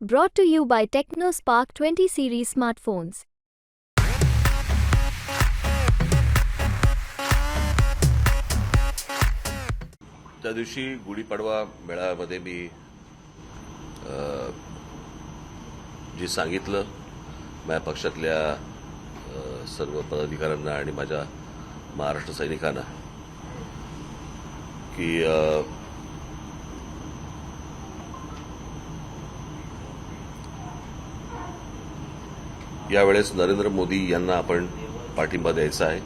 Brought to you by TechnoSpark 20 series smartphones. त्या दिवशी गुढीपाडवा मेळाव्यामध्ये मी अ, जे सांगितलं माझ्या पक्षातल्या अ, सर्व पदाधिकाऱ्यांना आणि माझ्या महाराष्ट्र सैनिकांना की अ, यावेळेस नरेंद्र मोदी यांना आपण पाठिंबा द्यायचा आहे.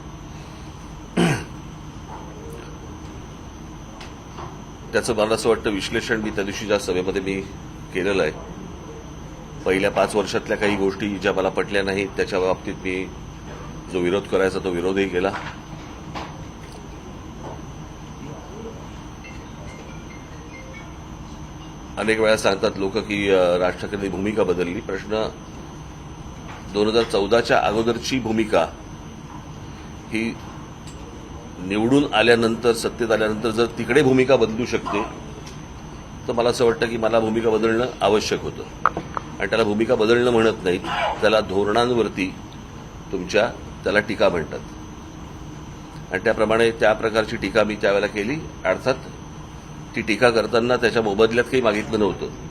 त्याचं मला असं वाटतं विश्लेषण मी त्या दिवशी ज्या सभेमध्ये मी केलेलं आहे पहिल्या पाच वर्षातल्या काही गोष्टी ज्या मला पटल्या नाहीत त्याच्या बाबतीत मी जो विरोध करायचा तो विरोधही केला. अनेक वेळा सांगतात लोक की राज ठाकरेंनी भूमिका बदलली. प्रश्न दोन हजार चौदाच्या अगोदरची भूमिका ही निवडून आल्यानंतर सत्तेत आल्यानंतर जर तिकडे भूमिका बदलू शकते तर मला असं वाटतं की मला भूमिका बदलणं आवश्यक होतं. आणि त्याला भूमिका बदलणं म्हणत नाहीत त्याला धोरणांवरती तुमच्या त्याला टीका म्हणतात. आणि त्याप्रमाणे त्या प्रकारची टीका मी त्यावेळेला केली. अर्थात ती टीका करताना त्याच्या मोबदल्यात काही मागितलं नव्हतं.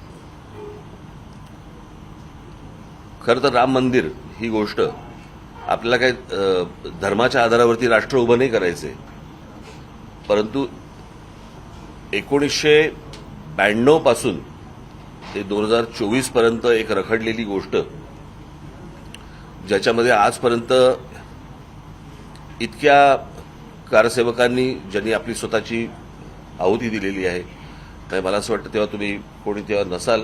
खरं तर राम मंदिर ही गोष्ट आपल्याला काय धर्माच्या आधारावरती राष्ट्र उभं नाही करायचंय परंतु एकोणीसशे ब्याण्णवपासून ते दोन हजार चोवीसपर्यंत एक रखडलेली गोष्ट ज्याच्यामध्ये आजपर्यंत इतक्या कारसेवकांनी ज्यांनी आपली स्वतःची आहुती दिलेली आहे तर मला असं वाटतं तेव्हा तुम्ही कोणी तेव्हा नसाल.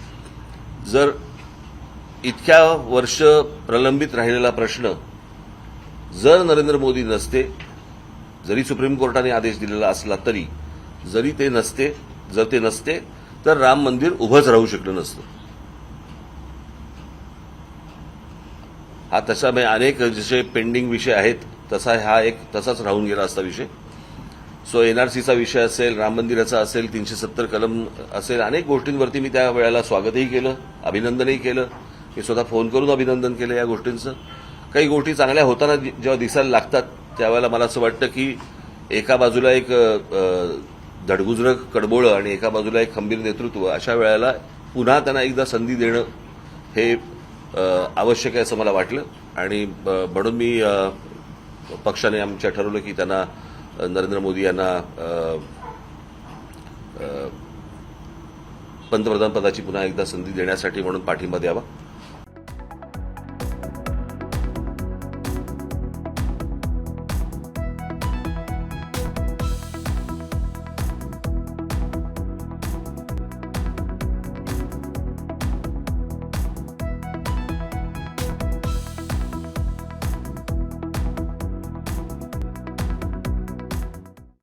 जर इतक्या वर्ष प्रलंबित राहिलेला प्रश्न जर नरेंद्र मोदी नसते जरी सुप्रीम कोर्टाने आदेश दिलेला असला तरी जरी ते नसते जर ते नसते तर राम मंदिर उभंच राहू शकलं नसतं. हा तसा अनेक जसे पेंडिंग विषय आहेत तसा हा एक तसाच राहून गेला असता विषय. सो एनआरसीचा विषय असेल राम मंदिराचा असेल तीनशे सत्तर कलम असेल अनेक गोष्टींवरती मी त्या वेळेला स्वागतही केलं अभिनंदनही केलं. मी स्वतः फोन करून अभिनंदन केलं या गोष्टींचं. काही गोष्टी चांगल्या होताना जेव्हा दिसायला लागतात त्यावेळेला मला असं वाटतं की एका बाजूला एक अ, धडगुजरं कडबोळं आणि एका बाजूला एक खंबीर नेतृत्व अशा वेळेला पुन्हा त्यांना एकदा संधी देणं हे आवश्यक आहे असं मला वाटलं. आणि ब- म्हणून मी पक्षाने आमच्या ठरवलं की त्यांना नरेंद्र मोदी यांना पंतप्रधानपदाची पंतप्रधान पदाची पुन्हा एकदा संधी देण्यासाठी म्हणून पाठिंबा द्यावा.